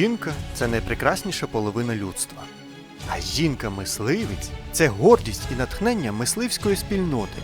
Жінка це найпрекрасніша половина людства. А жінка-мисливець це гордість і натхнення мисливської спільноти.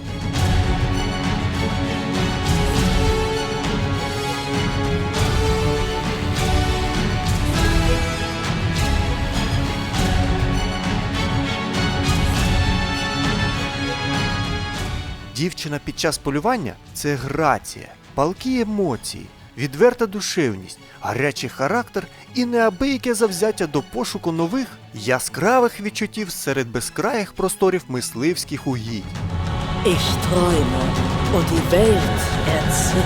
Дівчина під час полювання це грація, палкі емоції, відверта душевність, гарячий характер і неабияке завзяття до пошуку нових яскравих відчуттів серед безкраїх просторів мисливських угідь. Ich träume und die Welt erzittert.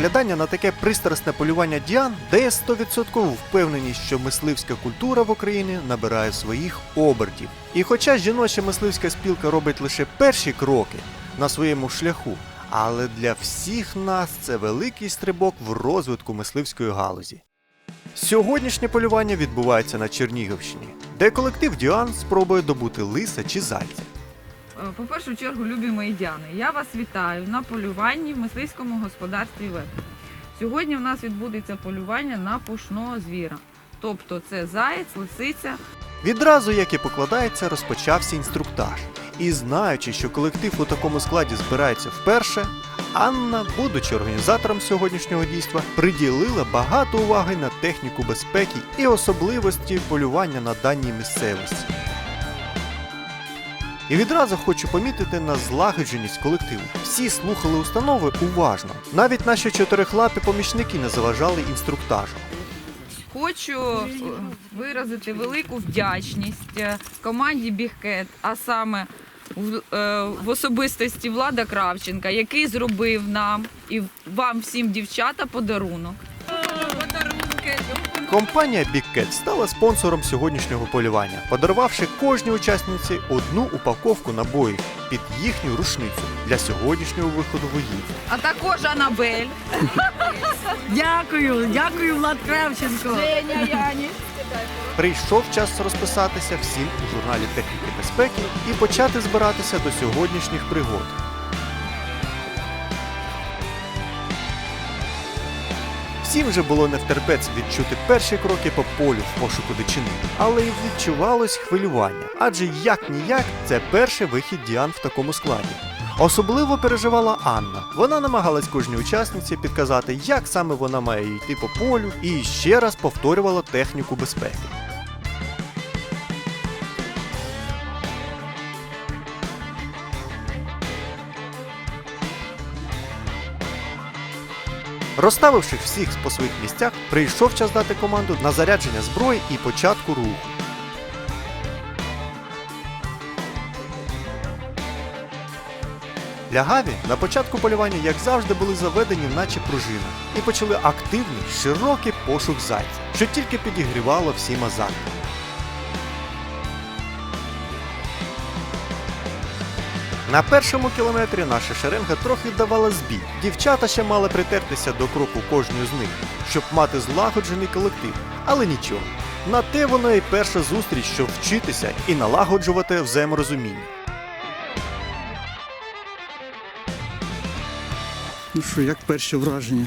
Споглядання на таке пристрасне полювання діан дає 100% впевненість, що мисливська культура в Україні набирає своїх обертів. І хоча жіноча мисливська спілка робить лише перші кроки на своєму шляху, але для всіх нас це великий стрибок в розвитку мисливської галузі. Сьогоднішнє полювання відбувається на Чернігівщині, де колектив Діан спробує добути лиса чи зайця. Е, По першу чергу, любі мої дяни, я вас вітаю на полюванні в мисливському господарстві ВЕП. Сьогодні в нас відбудеться полювання на пушного звіра. Тобто це заєць, лисиця. Відразу, як і покладається, розпочався інструктаж. І знаючи, що колектив у такому складі збирається вперше, Анна, будучи організатором сьогоднішнього дійства, приділила багато уваги на техніку безпеки і особливості полювання на даній місцевості. І відразу хочу помітити на злагодженість колективу. Всі слухали установи уважно. Навіть наші чотирихлапі помічники не заважали інструктажу. Хочу е, виразити велику вдячність е, команді Бігкет, а саме е, в особистості Влада Кравченка, який зробив нам і вам всім дівчата подарунок. Подарунки. Компанія Big Cat стала спонсором сьогоднішнього полювання, подарувавши кожній учасниці одну упаковку набоїв під їхню рушницю для сьогоднішнього виходу в угідь. А також Анабель. Дякую, дякую, Влад Кравченко. Женя Яні. Прийшов час розписатися всім у журналі техніки безпеки і почати збиратися до сьогоднішніх пригод. Всім вже було не втерпець відчути перші кроки по полю в пошуку дичини, але й відчувалось хвилювання, адже як ніяк це перший вихід Діан в такому складі. Особливо переживала Анна. Вона намагалась кожній учасниці підказати, як саме вона має йти по полю, і ще раз повторювала техніку безпеки. Розставивши всіх по своїх місцях, прийшов час дати команду на зарядження зброї і початку руху. Лягаві на початку полювання, як завжди, були заведені, наче пружина, і почали активний, широкий пошук зайця, що тільки підігрівало всім азарт. На першому кілометрі наша шеренга трохи давала збій. Дівчата ще мали притертися до кроку кожної з них, щоб мати злагоджений колектив. Але нічого. На те воно і перша зустріч, щоб вчитися і налагоджувати взаєморозуміння. Ну що, як перші враження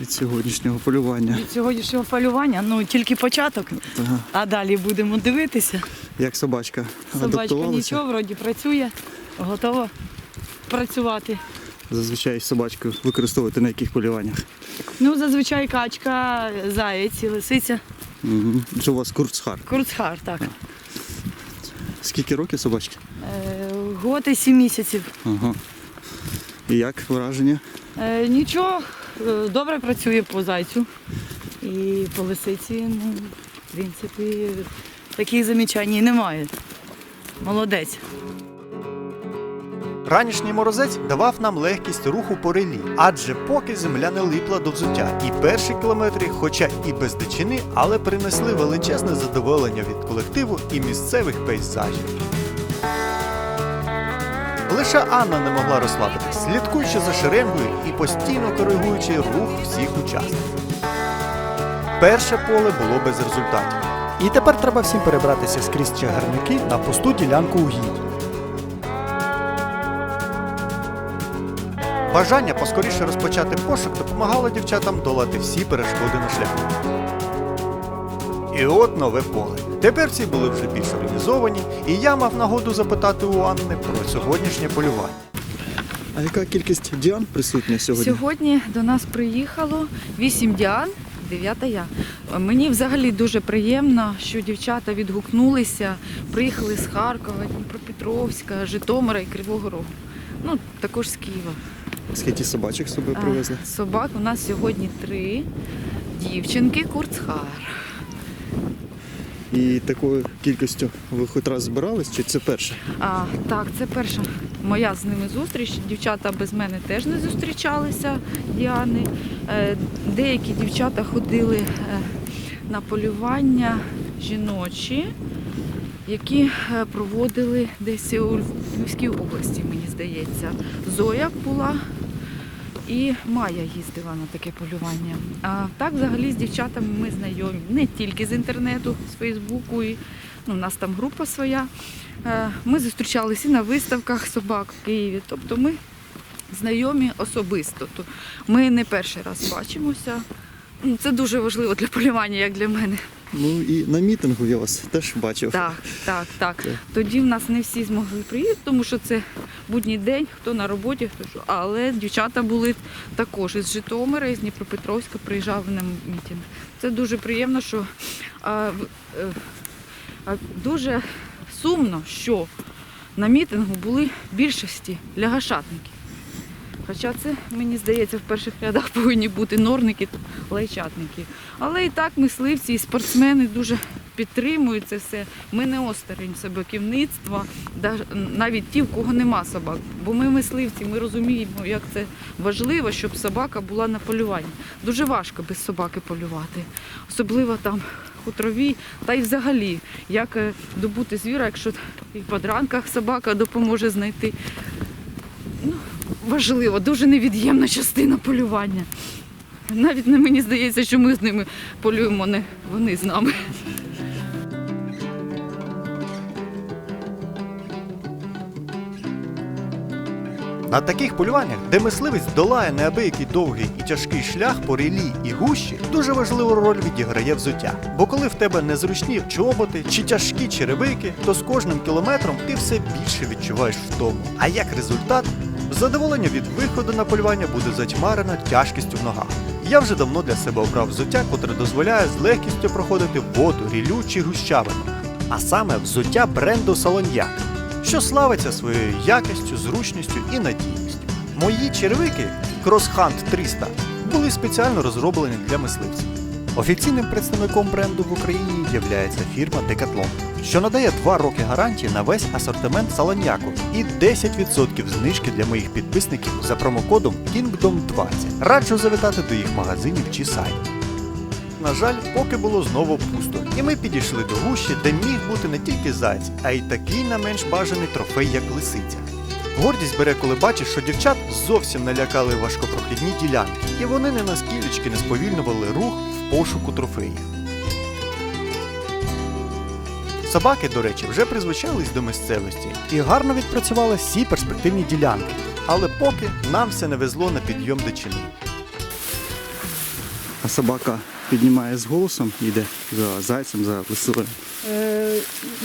від сьогоднішнього полювання? Від сьогоднішнього полювання, ну тільки початок, Ага. а далі будемо дивитися. Як собачка? Собачка нічого, вроді працює, готова працювати. Зазвичай собачку використовуєте на яких полюваннях? Ну, зазвичай качка, заєць, і лисиця, Угу. Це у вас курцхар. курцхар, так. Скільки років собачки? Е, год і сім місяців. Ага. І як враження? Е, нічого, е, добре працює по зайцю і по лисиці, ну, в принципі, таких замічань немає. Молодець. Ранішній морозець давав нам легкість руху по релі, адже поки земля не липла до взуття, і перші кілометри, хоча і без дичини, але принесли величезне задоволення від колективу і місцевих пейзажів. Лише Анна не могла розслабитись, слідкуючи за шеренгою і постійно коригуючи рух всіх учасників. Перше поле було без результатів. І тепер треба всім перебратися скрізь чагарники на пусту ділянку угідь. Бажання поскоріше розпочати пошук допомагало дівчатам долати всі перешкоди на шляху. І от нове поле. Тепер всі були вже більш організовані, і я мав нагоду запитати у Анни про сьогоднішнє полювання. А яка кількість діан присутня сьогодні? Сьогодні до нас приїхало 8 діан, 9 я. Мені взагалі дуже приємно, що дівчата відгукнулися, приїхали з Харкова, Дніпропетровська, Житомира і Кривого Рогу. Ну, також з Києва. Скільки собачок з собою привезли? Собак у нас сьогодні три дівчинки Курцхар. І такою кількістю ви хоч раз збирались, чи це перше? А, так, це перша моя з ними зустріч. Дівчата без мене теж не зустрічалися, Діани. Е, Деякі дівчата ходили е, на полювання жіночі, які е, проводили десь у Львівській області, мені здається. Зоя була і Майя їздила на таке полювання. А так взагалі з дівчатами ми знайомі не тільки з інтернету, з Фейсбуку. І, ну, у нас там група своя. Е, Ми зустрічалися і на виставках собак в Києві. Тобто ми знайомі особисто. То Ми не перший раз бачимося. Це дуже важливо для полювання, як для мене. Ну і на мітингу я вас теж бачив. Так, так, так. Так. Тоді в нас не всі змогли приїхати, тому що це будній день, хто на роботі, хто що. Але дівчата були також із Житомира, із Дніпропетровська приїжджали на мітинг. Це дуже приємно, що а, е, а, дуже сумно, що на мітингу були більшості лягашатники. Хоча це, мені здається, в перших рядах повинні бути норники лайчатники. Але і так мисливці і спортсмени дуже підтримують це все. Ми не осторонь собаківництва, навіть ті, в кого нема собак. Бо ми мисливці, ми розуміємо, як це важливо, щоб собака була на полюванні. Дуже важко без собаки полювати, особливо там хутрові, та й взагалі, як е, добути звіра, якщо і в подранках собака допоможе знайти. Ну, важливо, дуже невід'ємна частина полювання. Навіть не мені здається, що ми з ними полюємо, не вони з нами. На таких полюваннях, де мисливець долає неабиякий довгий і тяжкий шлях по рілі і гущі, дуже важливу роль відіграє взуття. Бо коли в тебе незручні чоботи чи тяжкі черевики, то з кожним кілометром ти все більше відчуваєш втому. А як результат, задоволення від виходу на полювання буде затьмарено тяжкістю в ногах. Я вже давно для себе обрав взуття, котре дозволяє з легкістю проходити воду, рілю чи гущавину. А саме взуття бренду Солоньяк що славиться своєю якістю, зручністю і надійністю. Мої черевики CrossHunt 300 були спеціально розроблені для мисливців. Офіційним представником бренду в Україні є фірма Decathlon, що надає 2 роки гарантії на весь асортимент салоньяку і 10% знижки для моїх підписників за промокодом KINGDOM20. Раджу завітати до їх магазинів чи сайтів. На жаль, поки було знову пусто, і ми підійшли до гущі, де міг бути не тільки зайць, а й такий не менш бажаний трофей, як лисиця. Гордість бере, коли бачиш, що дівчат зовсім налякали важкопрохідні ділянки, і вони не наскілечки не сповільнювали рух пошуку трофеїв. Собаки, до речі, вже призвичались до місцевості і гарно відпрацювали всі перспективні ділянки. Але поки нам все не везло на підйом дичини. А собака піднімає з голосом, йде за зайцем, за лисою. Е,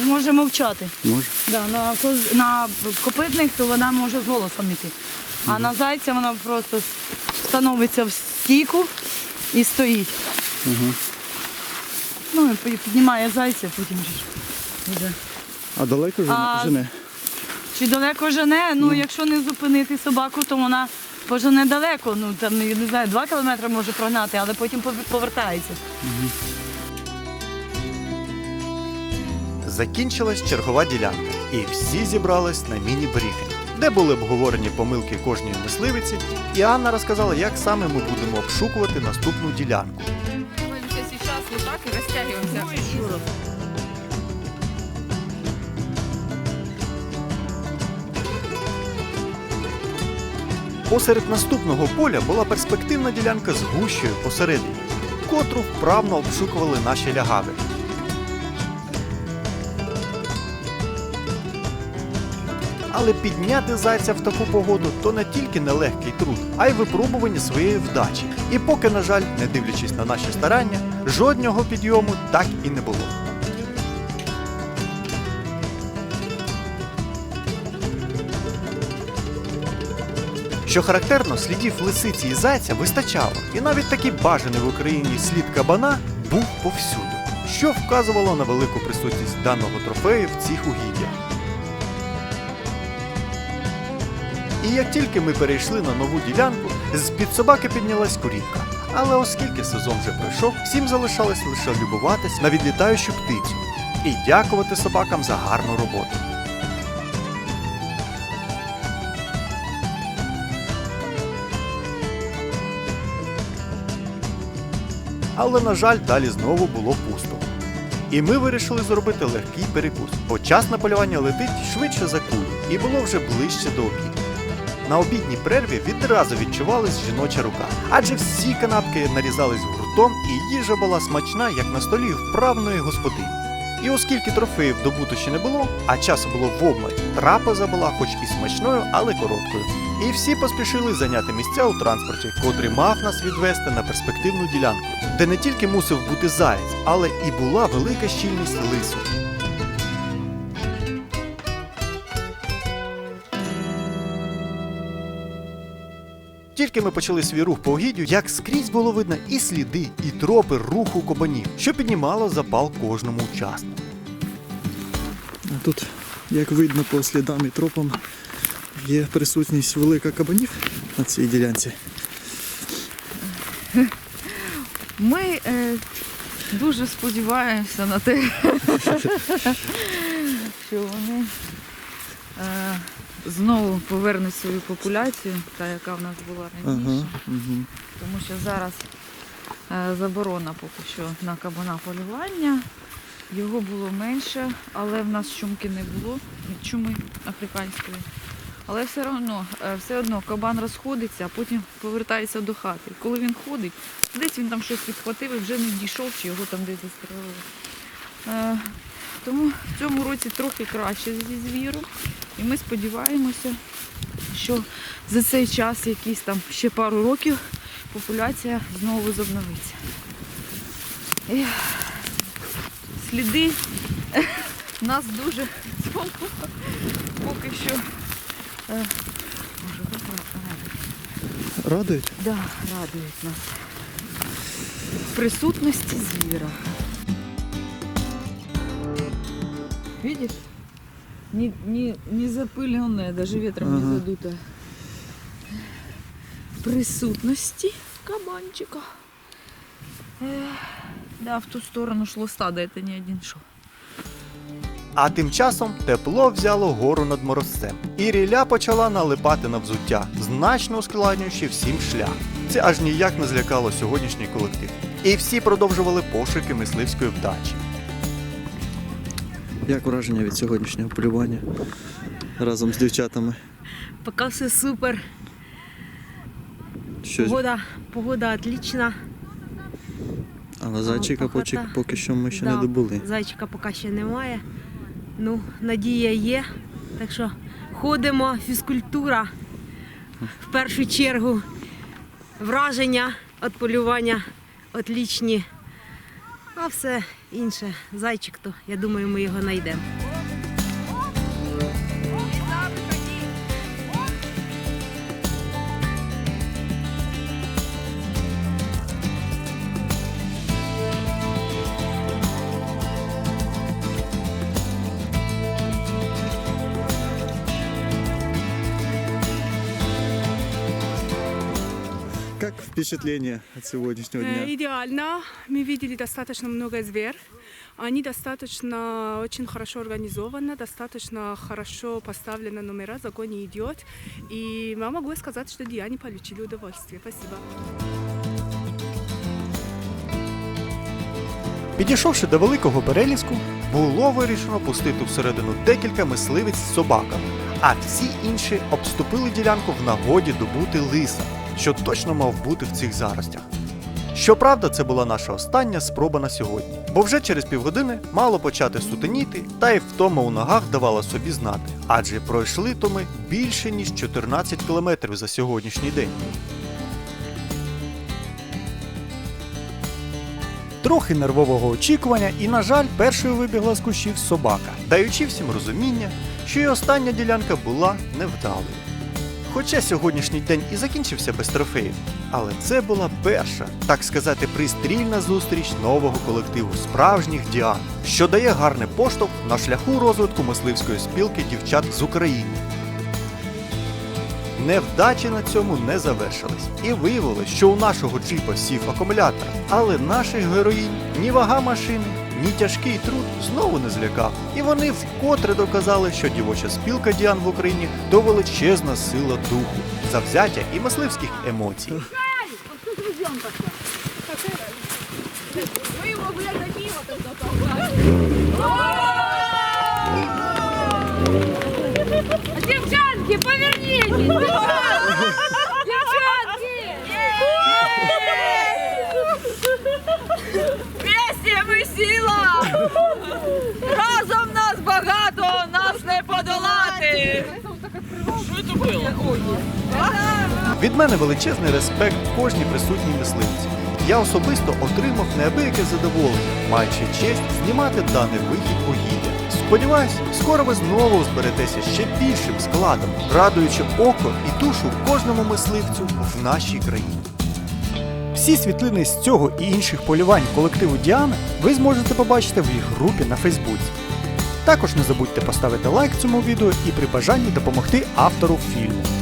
може мовчати. Може. Да, на, коз- на копитних то вона може з голосом йти. А на зайця вона просто становиться в стійку і стоїть. Угу. Ну і піднімає зайця, потім же ж йде. А далеко вже А, жене? Чи далеко жене? Ну, якщо не зупинити собаку, то вона пожене далеко. Ну там я не знаю, два кілометри може прогнати, але потім пов- повертається. Закінчилась чергова ділянка, і всі зібрались на міні-брифінг. де були обговорені помилки кожної мисливиці, і Анна розказала, як саме ми будемо обшукувати наступну ділянку. Растягиваемся. Посеред наступного поля була перспективна ділянка з гущею посередині, котру вправно обшукували наші лягави. Але підняти зайця в таку погоду то не тільки нелегкий труд, а й випробування своєї вдачі. І поки, на жаль, не дивлячись на наші старання, жодного підйому так і не було. Що характерно, слідів лисиці і зайця вистачало, і навіть такий бажаний в Україні слід кабана був повсюди, що вказувало на велику присутність даного трофею в цих угіддях. І як тільки ми перейшли на нову ділянку, з-під собаки піднялась курівка. Але оскільки сезон вже пройшов, всім залишалось лише любуватись на відлітаючу птицю і дякувати собакам за гарну роботу. Але, на жаль, далі знову було пусто. І ми вирішили зробити легкий перекус, бо час на полювання летить швидше за кулю, і було вже ближче до обіду. На обідній перерві відразу відчувалась жіноча рука, адже всі канапки нарізались гуртом, і їжа була смачна, як на столі вправної господині. І оскільки трофеїв добуту ще не було, а часу було в обмаль, трапеза була хоч і смачною, але короткою. І всі поспішили зайняти місця у транспорті, котрий мав нас відвести на перспективну ділянку, де не тільки мусив бути заєць, але і була велика щільність лису. Тільки ми почали свій рух по угіддю, як скрізь було видно і сліди, і тропи руху кабанів, що піднімало запал кожному учаснику. А тут, як видно по слідам і тропам, є присутність велика кабанів на цій ділянці. Ми е, дуже сподіваємося на те, що вони е, знову повернуть свою популяцію, та яка в нас була раніше. Ага, угу. Тому що зараз е, заборона поки що на кабана полювання. Його було менше, але в нас чумки не було, чуми африканської. Але все одно, е, все одно кабан розходиться, а потім повертається до хати. Коли він ходить, десь він там щось підхватив і вже не дійшов, чи його там десь застрелили. Е, Тому в цьому році трохи краще зі звіром. І ми сподіваємося, що за цей час, якісь там ще пару років, популяція знову возобновиться. І сліди нас дуже цьому поки що. е, радують. Радують? Да, радують нас. Присутності звіра. Видишь? Не, не, не запыленное, даже ветром Ага. не задуто. Присутності кабанчика. Ех, да, в ту сторону шло стадо, это не один шел. А тим часом тепло взяло гору над морозцем, і ріля почала налипати на взуття, значно ускладнюючи всім шлях. Це аж ніяк не злякало сьогоднішній колектив. І всі продовжували пошуки мисливської вдачі. Як враження від сьогоднішнього полювання разом з дівчатами? Пока все супер. Що, Погода, погода отлична. але зайчика поки, поки що ми ще Да, не добули. Зайчика поки ще немає. Ну, надія є. Так що ходимо, фізкультура. В першу чергу враження від полювання отлічні. А все інше, зайчик, то я думаю, ми його знайдемо. Як впечатлення від сьогоднішнього Э, дня? Идеально. Мы видели достаточно много зверь. Они достаточно очень хорошо организованы, достаточно хорошо поставлены номера, закон не идет. И я могу сказать, что Диане получили удовольствие. Спасибо. Підійшовши до великого переліску, було вирішено пустити всередину декілька мисливець з собаками, а всі інші обступили ділянку в нагоді добути лиса, що точно мав бути в цих заростях. Щоправда, це була наша остання спроба на сьогодні, бо вже через півгодини мало почати сутеніти, та й втома у ногах давала собі знати, адже пройшли то ми більше ніж 14 кілометрів за сьогоднішній день. Трохи нервового очікування, і, на жаль, першою вибігла з кущів собака, даючи всім розуміння, що і остання ділянка була невдалою. Хоча сьогоднішній день і закінчився без трофеїв, але це була перша, так сказати, пристрільна зустріч нового колективу справжніх діан, що дає гарний поштовх на шляху розвитку мисливської спілки дівчат з України. Невдачі на цьому не завершились. І виявилось, що у нашого джипа сів акумулятор, але наших героїнь ні вага машини, ні тяжкий труд знову не злякав. І вони вкотре доказали, що дівоча спілка Діан в Україні то величезна сила духу, завзяття і мисливських емоцій. Девчонки, повернитесь! Девчонки! Вместе ми сила! Разом нас багато, нас не подолати! Від мене величезний респект кожній присутній мисливці. Я особисто отримав неабияке задоволення, маючи честь знімати даний вихід у гідя. Сподіваюсь, скоро ви знову зберетеся ще більшим складом, радуючи око і душу кожному мисливцю в нашій країні. Всі світлини з цього і інших полювань колективу Діана ви зможете побачити в їх групі на Фейсбуці. Також не забудьте поставити лайк цьому відео і при бажанні допомогти автору фільму.